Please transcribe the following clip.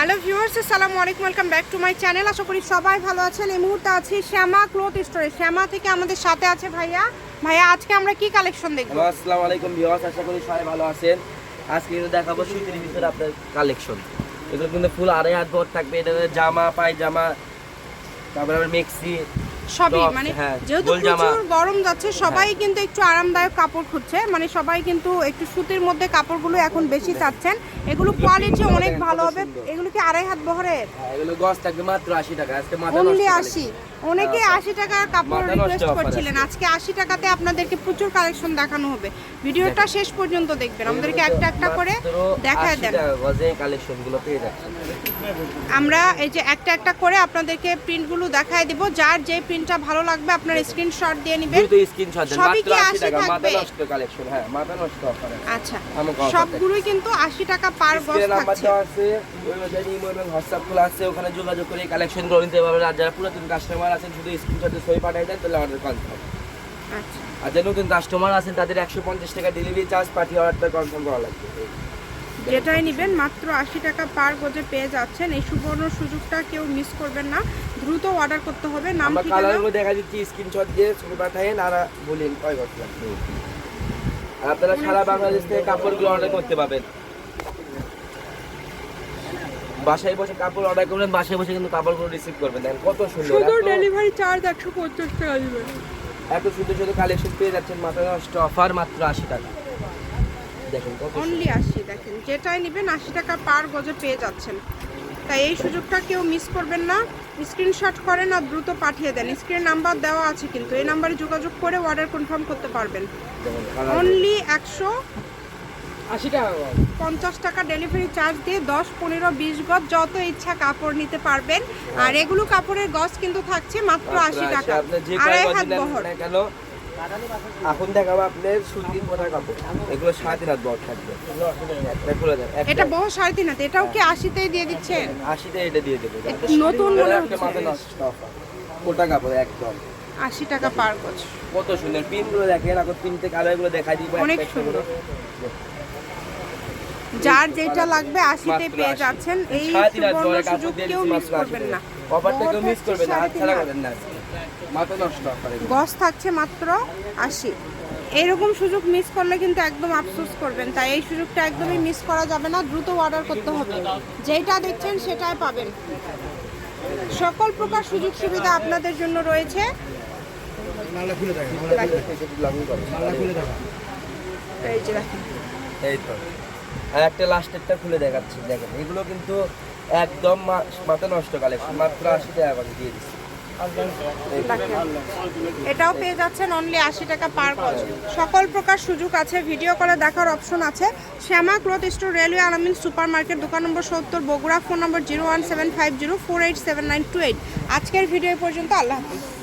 Hello viewers, আসসালামু আলাইকুম, welcome back to my channel. আশা করি সবাই ভালো আছেন। এই মুহূর্তে আছি শ্যামা ক্লথ স্টোরে। শ্যামা থেকে আমাদের সাথে আছে ভাইয়া। ভাইয়া, আজকে আমরা কি কালেকশন দেখব? আসসালামু আলাইকুম ভিউয়ার্স, আশা করি সবাই ভালো আছেন। আজকে কিন্তু দেখাবো সুতির ভিতরে আপনার কালেকশন এগুলো কিন্তু ফুল আড়াই হাত ভর থাকবে। এটা জামা, পায়জামা তারপরে আবার মেক্সি সবই মানে হ্যাঁ, যেহেতু প্রচুর গরম যাচ্ছে সবাই কিন্তু একটু আরামদায়ক কাপড় খুঁজছে মানে সবাই কিন্তু একটু সুতির মধ্যে কাপড়গুলো এখন বেশি চাচ্ছেন। এগুলো কোয়ালিটি অনেক ভালো হবে। এগুলো কি আড়াই হাত বহরের? হ্যাঁ, এগুলো গজ থাকবে মাত্র আশি টাকা। আজকে মাত্র আশি। অনেকে হ্যাঁ, আশি টাকার কাপড় রিকোয়েস্ট করছিলেন। আজকে আশি টাকাতে আপনাদেরকে প্রচুর কালেকশন দেখানো হবে। ভিডিওটা শেষ পর্যন্ত দেখবেন। আমাদেরকে একটা একটা করে দেখায় দেন। আমরা এই যে একটা একটা করে আপনাদেরকে প্রিন্টগুলো দেখায় দিব। যার যে প্রিন্টটা ভালো লাগবে আপনার স্ক্রিনশট দিয়ে নেবেন। সবই কি 80 80 টাকা মাথা থাকবে? হ্যাঁ আচ্ছা সবগুলোই কিন্তু আশি টাকা পার নাম্বার থাকছে। ওখানে যোগাযোগ করে কালেকশন করে নিতে পারবেন। আর যারা পুরাতন কাস্টমার আছেন শুধু স্ক্রিনশটে পাঠিয়ে দেন তাহলে অর্ডার কনফার্ম আচ্ছা। আর যারা নতুন কাস্টমার আছেন তাদের একশো পঞ্চাশ টাকা ডেলিভারি চার্জ পাঠিয়ে অর্ডারটা কনফার্ম করা লাগবে। যেটাই নেবেন মাত্র আশি টাকা পার গজে পেয়ে যাচ্ছেন। এই সুবর্ণ সুযোগটা কেউ মিস করবেন না। দ্রুত অর্ডার করতে হবে। নাম কালারগুলো দেখা দিচ্ছি স্ক্রিনশট দিয়ে ছবি পাঠায়েন আর বলেন কয় বছর লাগবে? আপনারা সারা বাংলাদেশ থেকে কাপড়গুলো অর্ডার করতে পারবেন। বাসায় বসে কাপড় অর্ডার করবেন বাসায় বসে কিন্তু কাপড়গুলো রিসিভ করবেন। দেখেন কত সুন্দর শুধু ডেলিভারি চার্জ একশো পঞ্চাশ টাকা দিবেন। এত সুন্দর সুন্দর কালেকশন পেয়ে যাচ্ছেন মাথা নষ্ট অফার মাত্র আশি টাকা। দেখেন অনলি আশি দেখেন যেটাই নেবেন আশি টাকা পার গজে পেয়ে যাচ্ছেন। তাই এই সুযোগটা কেউ মিস করবেন না। স্ক্রিনশট করেন আর দ্রুত পাঠিয়ে দেন। স্ক্রিন নাম্বার দেওয়া আছে কিন্তু এই নাম্বারে যোগাযোগ করে অর্ডার কনফার্ম করতে পারবেন। অনলি একশো আশি টাকা পঞ্চাশ টাকা ডেলিভারি চার্জ দিয়ে দশ পনেরো বিশ গজ যত ইচ্ছা কাপড় নিতে পারবেন। আর এগুলো কাপড়ের গজ কিন্তু থাকছে মাত্র আশি টাকা। আড়াই হাত বহর। এখন দেখাবো আপনার সুতির মোটা কাপড়। এগুলো সাড়ে তিন হাত বড় থাকবে। এটা বহু সাড়ে তিন হাতে এটাও কি আশিতেই দিয়ে দিচ্ছেন? আশিতে এটা দিয়ে দেবো। নতুন মনে হচ্ছে। মোটা কাপড় একদম। আশি টাকা পার গজ। কত সুন্দর। পিনগুলো দেখেন এখন পিনতে কালারগুলো দেখাই দিব। অনেক সুন্দর। যার যেটা লাগবে আশিতে পেয়ে যাচ্ছেন। এই সুবর্ণ সুযোগ কেউ মিস করবেন না। অফারটা কেউ মিস করবেন না হাত সাড়ে তিন ছাড়া হাত। করবেন না মাথা নষ্ট অফার থাকছে মাত্র আশি। এরকম সুযোগ মিস করলে কিন্তু একদম আফসোস করবেন। তাই এই সুযোগটা একদমই মিস করা যাবে না দ্রুত অর্ডার করতে হবে। যেটা দেখছেন সেটাই পাবেন। সকল প্রকার সুযোগ সুবিধা আপনাদের জন্য রয়েছে। এই যে দেখেন। এই তো। আর একটা লাস্টেরটা খুলে দেখাচ্ছি, দেখেন। এগুলো কিন্তু একদম মাথা নষ্ট কালেকশন মাত্র আশি টাকা করে দিয়ে দিচ্ছি। এটাও পেয়ে যাচ্ছেন অনলি আশি টাকা পার গজ সকল প্রকার সুযোগ আছে ভিডিও কলে দেখার অপশন আছে। Shyama cloth store, railway Alamin super market দোকান নম্বর সত্তর, Bogura, phone number zero one seven five zero four eight seven nine two eight আজকের ভিডিও পর্যন্ত, আল্লাহ হাফিজ।